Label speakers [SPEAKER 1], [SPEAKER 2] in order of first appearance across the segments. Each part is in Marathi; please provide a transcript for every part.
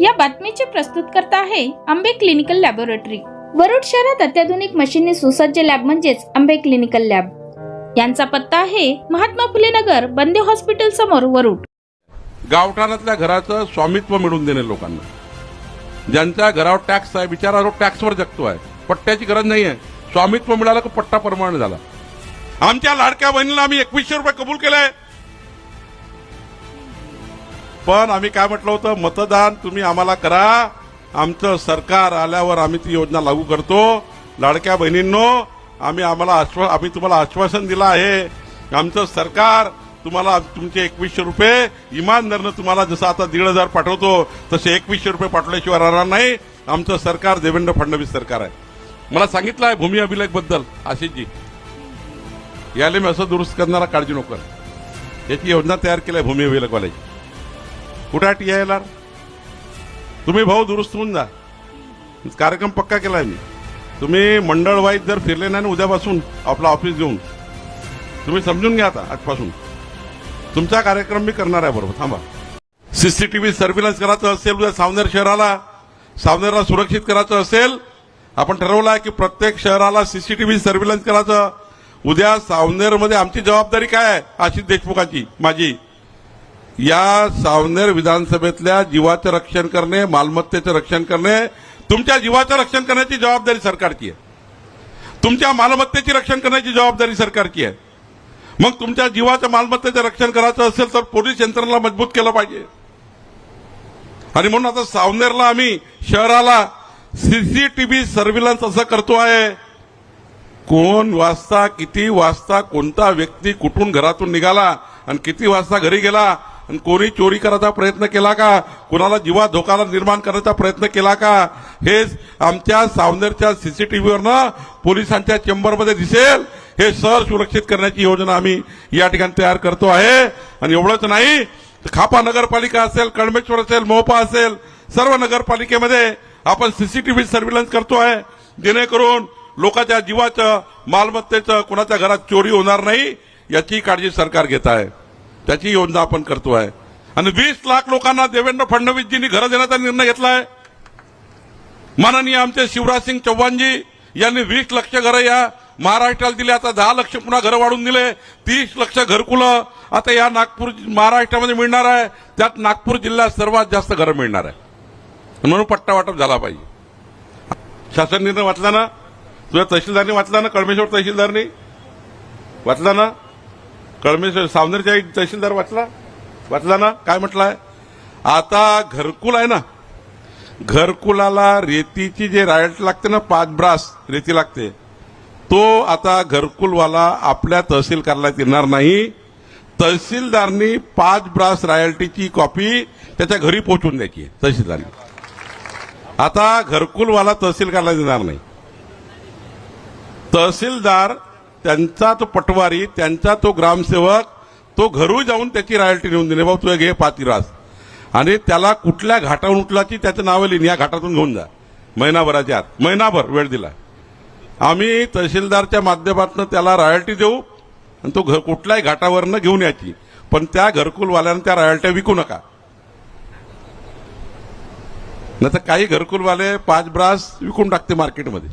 [SPEAKER 1] या बातमीचे प्रस्तुत करता आहे आंबे क्लिनिकल लॅबोरेटरी. वरुड शहरात अत्याधुनिक मशीनने सुसज्ज लॅब म्हणजेच आंबे क्लिनिकल लॅब. यांचा पत्ता आहे महात्मा फुले नगर बंदे हॉस्पिटल समोर वरुड.
[SPEAKER 2] गावठाणातल्या घराचं स्वामित्व मिळवून देणे लोकांना. ज्यांच्या घरावर टॅक्स आहे बिचारा टॅक्सवर जगतो आहे पट्ट्याची गरज नाही आहे स्वामित्व मिळालं की पट्टा परमाण झाला. आमच्या लाडक्या बहिणीला आम्ही एकवीसशे रुपये कबूल केलंय. पण आम्ही काय म्हटलं होतं मतदान तुम्ही आम्हाला करा. आमचं सरकार आल्यावर आम्ही ती योजना लागू करतो. लाडक्या बहिणींनो आम्ही आम्हाला आश्वा आम्ही तुम्हाला आश्वासन दिलं आहे. आमचं सरकार तुम्हाला तुमचे एकवीसशे रुपये इमानदारनं तुम्हाला जसं आता दीड हजार पाठवतो तसे एकवीसशे रुपये पाठवल्याशिवाय राहणार नाही. आमचं सरकार देवेंद्र फडणवीस सरकार आहे. मला सांगितलं आहे भूमी अभिलेखबद्दल आशिषजी. याले मी असं दुरुस्त करणारा काळजी नको याची योजना तयार केली आहे भूमी अभिलेखवाल्याची. कुठं टी आय तुम्ही भाऊ दुरुस्त होऊन जा. कार्यक्रम पक्का केलाय मी. तुम्ही मंडळवाईज जर फिरले नाही उद्यापासून आपलं ऑफिस घेऊन. तुम्ही समजून घ्या आता आजपासून. तुमचा कार्यक्रम मी करणार आहे बरोबर थांबा. सीसीटीव्ही सर्व्हिलन्स करायचं असेल उद्या सावनेर शहराला सावनेरला सुरक्षित करायचं असेल आपण ठरवलं आहे की प्रत्येक शहराला सीसीटीव्ही सर्व्हिलन्स करायचं. उद्या सावनेरमध्ये आमची जबाबदारी काय आहे? आशिष देशमुखांची माझी. या सावनेर विधानसभेतल्या जीवाचं रक्षण करणे मालमत्तेचं रक्षण करणे तुमच्या जीवाचं रक्षण करण्याची जबाबदारी सरकारची आहे. तुमच्या मालमत्तेची रक्षण करण्याची जबाबदारी सरकारची आहे. मग तुमच्या जीवाच्या मालमत्तेचं रक्षण करायचं असेल तर पोलीस यंत्रणेला मजबूत केलं पाहिजे. आणि म्हणून आता सावनेरला आम्ही शहराला सीसीटीव्ही सर्व्हिलन्स असं करतो आहे. कोण वाजता किती वाजता कोणता व्यक्ती कुठून घरातून निघाला आणि किती वाजता घरी गेला आणि कोणी चोरी करायचा प्रयत्न केला का? कुणाला जीवा धोकाला निर्माण करण्याचा प्रयत्न केला का? हे आमच्या सावनेरच्या सीसीटीव्हीवरनं पोलिसांच्या चेंबरमध्ये दिसेल. हे शहर सुरक्षित करण्याची योजना आम्ही या ठिकाणी तयार करतो आहे. आणि एवढंच नाही तर खापा नगरपालिका असेल कळमेश्वर असेल मोपा असेल सर्व नगरपालिकेमध्ये आपण सीसीटीव्ही सर्व्हिलन्स करतो आहे. जेणेकरून लोकांच्या जीवाचं मालमत्तेचं कोणाच्या घरात चोरी होणार नाही याची काळजी सरकार घेत आहे. त्याची योजना आपण करतो आहे आणि वीस लाख लोकांना देवेंद्र फडणवीसजींनी घरं देण्याचा निर्णय घेतला आहे माननीय आमचे शिवराजसिंग चव्हाणजी चौहानजी यांनी वीस लक्ष घरं या महाराष्ट्राला दिले. आता दहा लक्ष पुन्हा घरं वाढून दिले. तीस लक्ष घरकुलं आता या नागपूर महाराष्ट्रामध्ये मिळणार आहे. त्यात नागपूर जिल्ह्यात सर्वात जास्त घरं मिळणार आहे. म्हणून पट्टा वाटप झाला पाहिजे. शासन निर्णय वाचला ना? तुझ्या तहसीलदारने वाचला ना? कळमेश्वर तहसीलदारने? वाचला ना? कळमेश्वर सावनेरच्या तहसीलदार वाचला? वाचला ना? काय म्हटलाय? आता घरकुल आहे ना? घरकुलाला रेतीची जे रायल्टी लागते ना पाच ब्रास रेती लागते तो आता घरकुलवाला आपल्या तहसील कार्यालयात येणार नाही. तहसीलदारनी पाच ब्रास रॉयल्टीची कॉपी त्याच्या घरी पोहोचवून द्यायची आहे तहसीलदारनी. आता घरकुलवाला तहसील कार्यालयात येणार नाही. तहसीलदार त्यांचा तो पटवारी त्यांचा तो ग्रामसेवक तो घरू जाऊन त्याची रॉयल्टी नेऊन दिली. भाऊ तुझ्या घे पातिरास आणि त्याला कुठल्या घाटावरून उठलाची त्याचं नाव लिहिन या घाटातून घेऊन जा. महिनाभराच्या आत. महिनाभर वेळ दिला. आम्ही तहसीलदारच्या माध्यमातून त्याला रॉयल्टी देऊ आणि तो घर कुठल्याही घाटावरनं घेऊन यायची. पण त्या घरकुलवाल्यानं त्या रॉयल्ट्या विकू नका. नाही तर काही घरकुलवाले पाच ब्रास विकून टाकते मार्केटमध्ये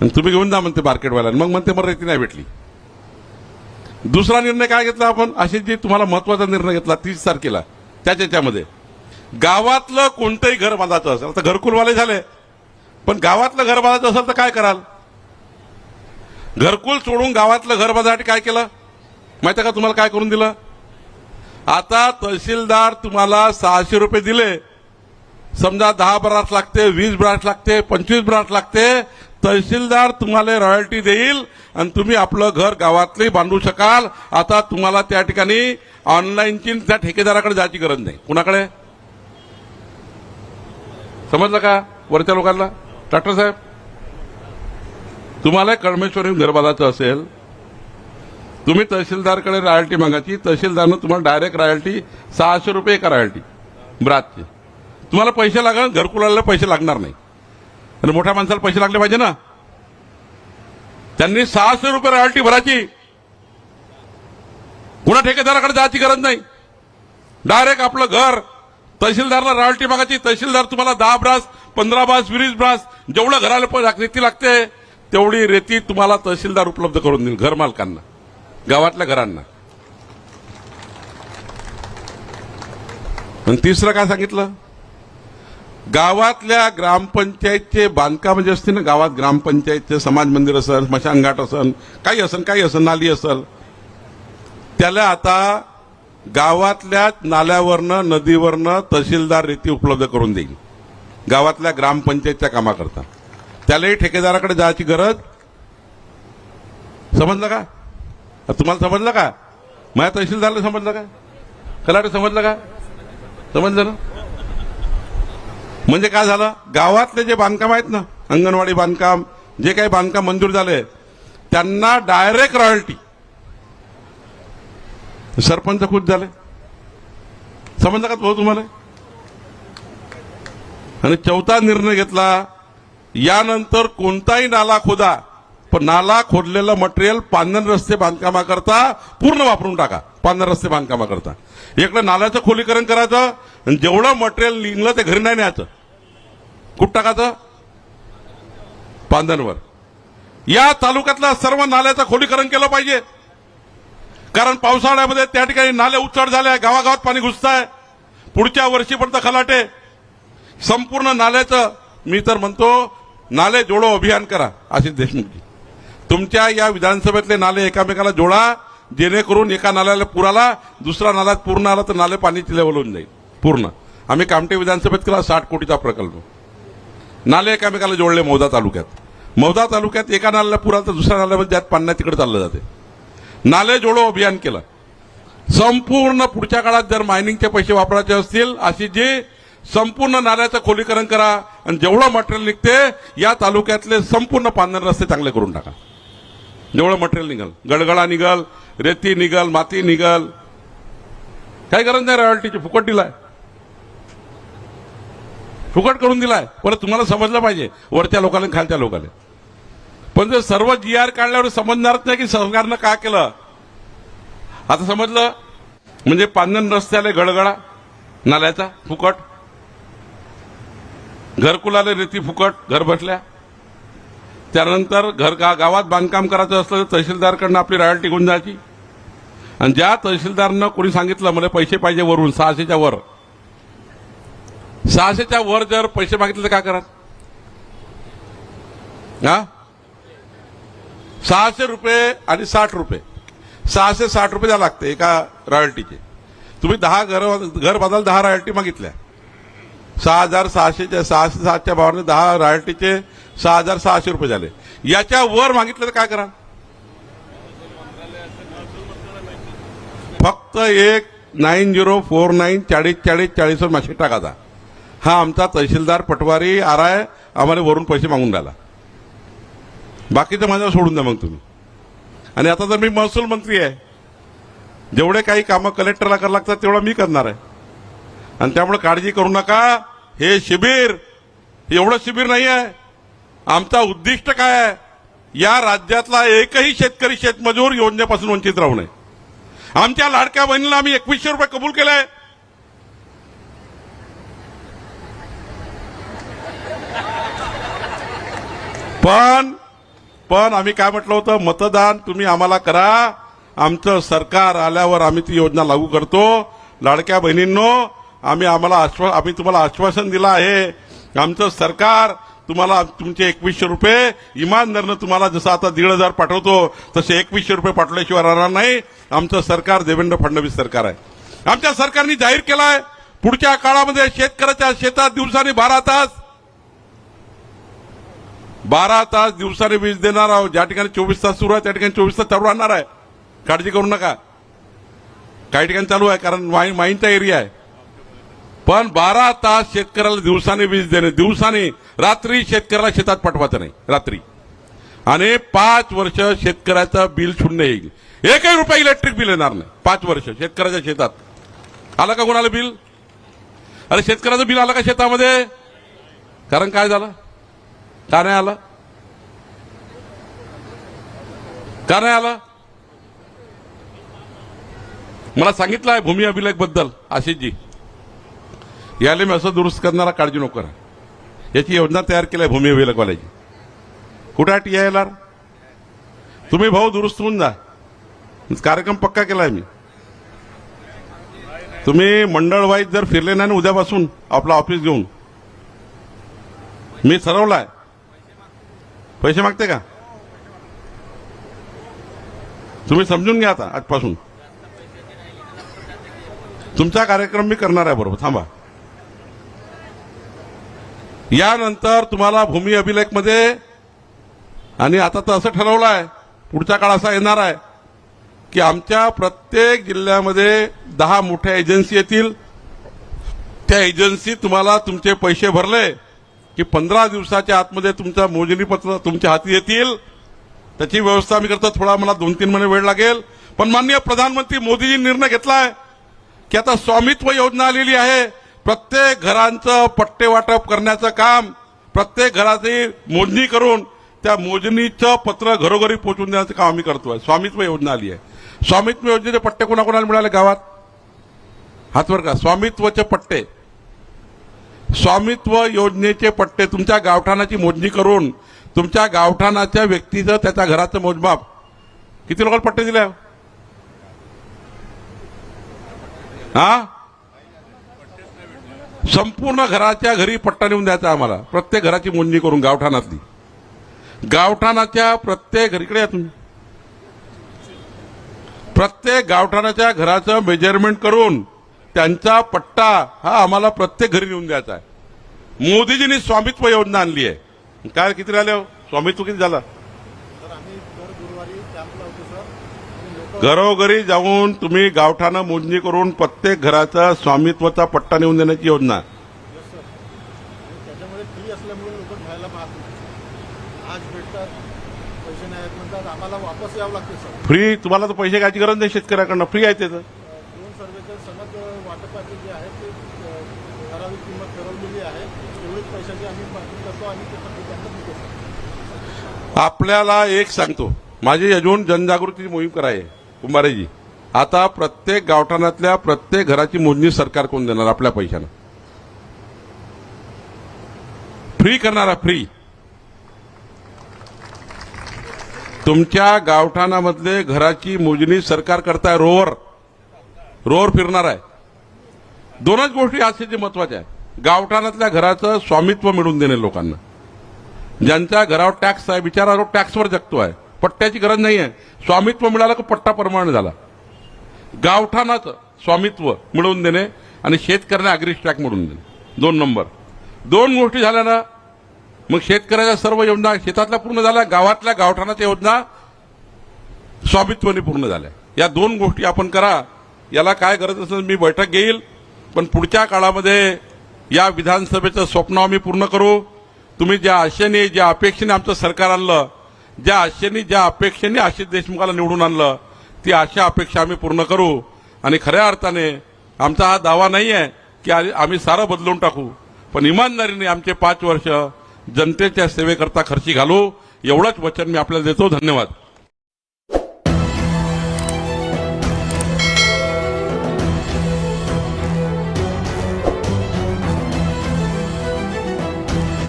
[SPEAKER 2] आणि तुम्ही घेऊन जा म्हणते मार्केटवाल्यानं. मग म्हणते मला रेती नाही भेटली. दुसरा निर्णय काय घेतला आपण? अशी जे तुम्हाला महत्त्वाचा निर्णय घेतला तीस तारखेला त्याच्यामध्ये गावातलं कोणतंही घर बांधायचं असेल आता घरकुलवाले झाले पण गावातलं घर बांधायचं असेल तर काय कराल? घरकुल सोडून गावातलं घर बांधण्यासाठी काय केलं? माहिती आहे का तुम्हाला काय करून दिलं? आता तहसीलदार तुम्हाला सहाशे रुपये दिले. समजा दहा ब्रास लागते वीस ब्रास लागते पंचवीस ब्रास लागते तहसीलदार तुम्हाला रॉयल्टी देईल आणि तुम्ही आपलं घर गावातले बांधू शकाल. आता तुम्हाला त्या ठिकाणी ऑनलाईनची त्या ठेकेदाराकडे जायची गरज नाही. कुणाकडे? समजलं का? वरच्या लोकांना? डॉक्टर साहेब तुम्हाला कळमेश्वर घर बांधायचं असेल तुम्ही तहसीलदारकडे रॉयल्टी मागायची तहसीलदारनं तुम्हाला डायरेक्ट रॉयल्टी सहाशे रुपये एका रॉयल्टी ब्रातची. तुम्हाला पैसे लागणार घरकुलाला पैसे लागणार नाही. आणि मोठ्या माणसाला पैसे लागले पाहिजे ना? त्यांनी सहाशे रुपये रॉयल्टी भरायची. कुणा ठेकेदाराकडे जायची गरज नाही. डायरेक्ट आपलं घर तहसीलदारला रॉयल्टी मागायची. तहसीलदार तुम्हाला दहा ब्रास पंधरा ब्रास वीस ब्रास जेवढं घराला रेती लागते तेवढी रेती तुम्हाला तहसीलदार उपलब्ध करून देईल घर मालकांना गावातल्या घरांना. आणि तिसरं काय सांगितलं? गावातल्या ग्रामपंचायतचे बांधकाम जे असते ना गावात ग्रामपंचायतचे समाज मंदिर असेल स्मशानघाट असेल काही असेल काही असेल नाली असेल त्याला आता गावातल्या नाल्यावरनं नदीवरनं तहसीलदार रेती उपलब्ध करून देईल. गावातल्या ग्रामपंचायतच्या कामाकरता. त्यालाही ठेकेदाराकडे जायची गरज? समजलं का? तुम्हाला समजलं का? माझ्या तहसीलदारला समजलं का? कलाटे समजलं का? समजलं ना? म्हणजे काय झालं? गावातले जे बांधकाम आहेत ना अंगणवाडी बांधकाम जे काही बांधकाम मंजूर झाले त्यांना डायरेक्ट रॉयल्टी सरपंच खुश झाले. समजलं का भाऊ तुम्हाला? आणि चौथा निर्णय घेतला यानंतर कोणताही नाला खोदा पण नाला खोदलेलं मटेरियल पांधन रस्ते बांधकामाकरता पूर्ण वापरून टाका. पांधन रस्ते बांधकामाकरता. इकडे नाल्याचं खोलीकरण करायचं आणि जेवढं मटेरियल निघलं ते घरी नाही न्यायचं. कुठं टाकायचं? पांधनवर या तालुक्यातल्या सर्व नाल्याचं खोलीकरण केलं पाहिजे. कारण पावसाळ्यामध्ये त्या ठिकाणी नाले उचड झाले गावागावात पाणी घुसत आहे पुढच्या वर्षीपर्यंत खलाटे संपूर्ण नाल्याचं मी तर म्हणतो नाले जोडो अभियान करा आशिष देशमुखजी तुमच्या या विधानसभेतले नाले एकामेकाला जोडा जेणेकरून एका नाल्याला पुराला दुसरा नाल्यात पूर्ण आला तर नाले पाण्याची लेवल होऊन जाईल. पूर्ण. आम्ही कामटे विधानसभेत केला साठ कोटीचा प्रकल्प. नाले एकामेकाला जोडले मौदा तालुक्यात. मौदा तालुक्यात एका नाल्याला पुराला तर दुसऱ्या नाल्यामध्ये ज्यात पाण्या तिकडे चाललं जाते. नाले जोडो अभियान केलं. संपूर्ण पुढच्या काळात जर मायनिंगचे पैसे वापरायचे असतील अशी जी संपूर्ण नाल्याचं खोलीकरण करा आणि जेवढं मटेरियल निघते या तालुक्यातले संपूर्ण पांढर रस्ते चांगले करून टाका. जेवढं मटेरियल निघल. गडगडा निघल रेती निघल माती निघल. काही गरज नाही रॉयल्टीची फुकट दिलाय. फुकट करून दिलाय. परत तुम्हाला समजलं पाहिजे. वरच्या लोकांना खालच्या लोकांना. पण जर सर्व जी आर काढल्यावर समजणारच नाही की सरकारनं का केलं. आता समजलं? म्हणजे पांधन रस्त्याला गडगडा नाल्याचा फुकट. घरकुलाला रेती फुकट घर बसल्या त्यानंतर घर गा गावात बांधकाम करायचं असलं तर तहसीलदारकडनं आपली रॉयल्टी टिकून जायची आणि ज्या तहसीलदारनं कोणी सांगितलं मला पैसे पाहिजे वरून सहाशेच्या वर. सहाशेच्या वर जर पैसे मागितले तर काय करा हा? सहाशे रुपये आणि साठ रुपये. सहाशे साठ रुपये द्या लागते एका रॉयल्टीचे तुम्ही दहा घर घर बदल दहा रॉयल्टी मागितल्या. सहा हजार सहाशेच्या सहाशे सातच्या भावाने दहा रॉयल्टीचे सहा हजार सहाशे रुपये झाले. याच्या वर मागितलं तर काय करा फक्त एक नाईन झिरो फोर नाईन चाळीस चाळीस चाळीसवर मॅसेज टाकायचा हा आमचा तहसीलदार पटवारी आराय आम्हाला वरून पैसे मागून राहिला. बाकीचं माझ्यावर सोडून द्या मग तुम्ही. आणि आता तर मी महसूल मंत्री आहे जेवढे काही कामं कलेक्टरला करावं लागतात तेवढं मी करणार आहे. आणि त्यामुळे काळजी करू नका हे शिबिर एवढं शिबिर नाही आहे. आमचा उद्दिष्ट काय आहे? या राज्यातला एकही शेतकरी शेतमजूर योजनेपासून वंचित राहू नये. आमच्या लाडक्या बहिणीला आम्ही एकवीसशे रुपये कबूल केले पण पण आम्ही काय म्हटलं होतं? मतदान तुम्ही आम्हाला करा. आमचं सरकार आल्यावर आम्ही ती योजना लागू करतो. लाडक्या बहिणींनो आम्ही आम्हाला आश्वा आम्ही तुम्हाला आश्वासन दिलं आहे. आमचं सरकार तुम्हाला तुमचे एकवीसशे रुपये इमानदारनं तुम्हाला जसं आता दीड हजार पाठवतो तसे एकवीसशे रुपये पाठवल्याशिवाय राहणार नाही. आमचं सरकार देवेंद्र फडणवीस सरकार आहे. आमच्या सरकारने जाहीर केलाय पुढच्या काळामध्ये शेतकऱ्याच्या शेतात दिवसांनी बारा तास बारा तास दिवसाने वीज देणार आहोत. ज्या ठिकाणी चोवीस तास सुरू आहे त्या ठिकाणी चोवीस तास चालू राहणार आहे. काळजी करू नका. काही ठिकाणी चालू आहे कारण माईन माईनचा एरिया आहे. पण बारा तास शेतकऱ्याला दिवसाने वीज देणे दिवसाने रात्री शेतकऱ्याला शेतात पाठवायचं नाही रात्री. आणि पाच वर्ष शेतकऱ्याचं बिल शून्य येईल. एकही रुपया इलेक्ट्रिक बिल येणार नाही पाच वर्ष शेतकऱ्याच्या शेतात. आलं का कोणाला बिल? अरे शेतकऱ्याचं बिल आलं का शेतामध्ये? कारण काय झालं? का नाही आलं का नाही आलं मला सांगितलं आहे भूमी अभिलेखबद्दल आशिषजी. याला मी असं दुरुस्त करणारा काळजी नको करा. याची योजना तयार केली आहे भूमी अभिलेखवाल्याची. कुठे आहे टी आय तुम्ही भाऊ दुरुस्त होऊन जा. कार्यक्रम पक्का केलाय मी. तुम्ही मंडळ वाईज जर फिरले नाही उद्यापासून आपलं ऑफिस घेऊन. मी ठरवलं आहे पैसे मागते का? तुम्ही समजून घ्या आता आजपासून. तुमचा कार्यक्रम मी करणार आहे बरोबर. थांबा. यानंतर तुम्हाला भूमी अभिलेखमध्ये आणि आता तर असं ठरवलं आहे पुढचा काळ असा येणार आहे की आमच्या प्रत्येक जिल्ह्यामध्ये दहा मोठ्या एजन्सी येतील. त्या एजन्सी तुम्हाला तुमचे पैसे भरले की पंधरा दिवसाच्या आतमध्ये तुमचं मोजणीपत्र तुमच्या हाती येतील. त्याची व्यवस्था मी करतो. थोडा मला दोन तीन महिने वेळ लागेल. पण माननीय प्रधानमंत्री मोदीजी निर्णय घेतलाय की आता स्वामित्व योजना आलेली आहे. प्रत्येक घरांचं पट्टे वाटप करण्याचं काम प्रत्येक घराची मोजणी करून त्या मोजणीचं पत्र घरोघरी पोहोचून देण्याचं काम आम्ही करतोय. स्वामित्व योजना आली आहे. स्वामित्व योजनेचे पट्टे कोणाकोणाला मिळाले गावात? हातवर का. स्वामित्वचे पट्टे. स्वामित्व योजनेचे पट्टे तुमच्या गावठाणाची मोजणी करून तुमच्या गावठाणाच्या व्यक्तीचं त्याच्या घराचं मोजमाप. किती लोकांना पट्टे दिले? हा? संपूर्ण घराच्या घरी पट्टा नेऊन द्यायचा आम्हाला. प्रत्येक घराची मोजणी करून गावठाणातली. गावठाणाच्या प्रत्येक घरीकडे या तुम्ही. प्रत्येक गावठाणाच्या घराचं मेजरमेंट करून त्यांचा पट्टा हा आम्हाला प्रत्येक घरी नेऊन द्यायचा आहे. मोदीजींनी स्वामित्व योजना आणली आहे. काय किती राहिले हो? स्वामित्व किती झालं? घरोघरी जाऊन तुम्ही गावठाणं मोजणी करून प्रत्येक घराचा स्वामित्वाचा पट्टा नेऊन देण्याची योजना.
[SPEAKER 3] फ्री
[SPEAKER 2] तुम्हाला तर पैसे घ्यायची गरज नाही शेतकऱ्याकडनं. फ्री आहे त्याचं
[SPEAKER 3] समज वाटपाचे जे आहे ते ठराविक किंमत ठरवलेली आहे. तेवढीच पैशाची आम्ही मागणी करतो आणि ते
[SPEAKER 2] आपल्याला एक सांगतो. माझी अजून जनजागृतीची मोहीम कराय कुंभारेजी. आता प्रत्येक गावठाणातल्या प्रत्येक घराची मोजणी सरकार कोण देणार आपल्या पैशानं. फ्री करणारा फ्री तुमच्या गावठाणामधले घराची मोजणी सरकार करताय रोवर. रोवर फिरणार आहे. दोनच गोष्टी असे महत्त्वाच्या आहेत. गावठाणातल्या घराचं स्वामित्व मिळवून देणे लोकांना. ज्यांच्या घरावर टॅक्स आहे बिचारा टॅक्सवर जगतो आहे. पट्ट्याची गरज नाही आहे. स्वामित्व मिळालं की पट्टा परमानंट झाला. गावठाणाचं स्वामित्व मिळवून देणे आणि शेतकऱ्यांना अग्रिश ट्रॅक मिळवून देणे. दोन नंबर. दोन गोष्टी झाल्या ना मग शेतकऱ्याच्या सर्व योजना शेतातल्या पूर्ण झाल्या गावातल्या गावठाणाच्या योजना स्वामित्वाने पूर्ण झाल्या. या दोन गोष्टी आपण करा. याला काय गरज असेल मी बैठक घेईल पण पुढच्या काळामध्ये या विधानसभेचं स्वप्न आम्ही पूर्ण करू. तुम्ही ज्या आशेने ज्या अपेक्षेने आमचं सरकार आणलं ज्या आशेने ज्या अपेक्षेने आशिष देशमुखाला निवडून आणलं ती आशा अपेक्षा आम्ही पूर्ण करू. आणि खऱ्या अर्थाने आमचा हा दावा नाही आहे की आ- आम्ही सारं बदलून टाकू. पण इमानदारीने आमचे पाच वर्ष जनतेच्या सेवेकरता खर्ची घालू. एवढंच वचन मी आपल्याला देतो. धन्यवाद.